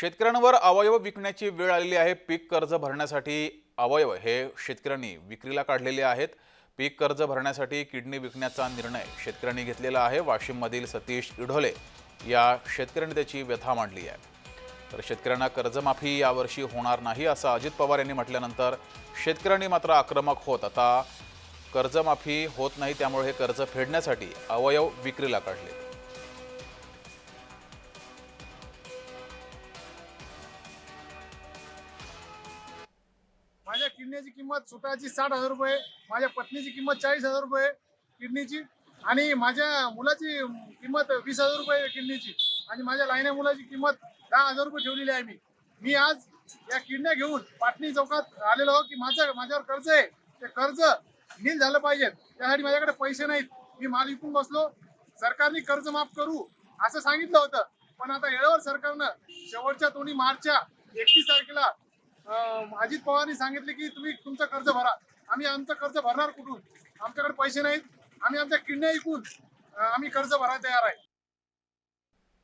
शेतकऱ्यांवर अवयव विकण्याची वेळ आलेली आहे. पीक कर्ज भरण्यासाठी अवयव हे शेतकऱ्यांनी विक्रीला काढलेले आहेत. पीक कर्ज भरण्यासाठी किडनी विकण्याचा निर्णय शेतकऱ्यांनी घेतलेला आहे. वाशिममधील सतीश इढोले या शेतकऱ्यांनी त्याची व्यथा मांडली आहे. तर शेतकऱ्यांना कर्जमाफी यावर्षी होणार नाही असं अजित पवार यांनी म्हटल्यानंतर शेतकऱ्यांनी मात्र आक्रमक होत. आता कर्जमाफी होत नाही त्यामुळे हे कर्ज फेडण्यासाठी अवयव विक्रीला काढले. किडनीची किंमत सुटाची साठ हजार रुपये माझ्या पत्नीची किंमत चाळीस हजार रुपये किडनीची. आणि माझ्या मुलाची किंमत वीस हजार रुपये किडनीची. आणि माझ्या लाईन्या मुलाची किंमत दहा हजार रुपये ठेवलेली आहे मी. मी आज या किडण्या घेऊन पाटणी चौकात आलेलो आहो की माझं माझ्यावर कर्ज आहे. ते कर्ज नील झालं पाहिजे. त्यासाठी माझ्याकडे पैसे नाहीत. मी माल विकून बसलो. सरकारने कर्ज माफ करू असं सांगितलं होतं. पण आता येळेवर सरकारनं शेवटच्या तोंडी मार्चच्या एकतीस तारखेला अजित पवारांनी सांगितले की तुम्ही तुमचं कर्ज भरा. आम्ही आमचं कर्ज भरणार कुठून? आमच्याकडे पैसे नाहीत. आम्ही आमच्या किडण्या ऐकून आम्ही कर्ज भरायला तयार आहे.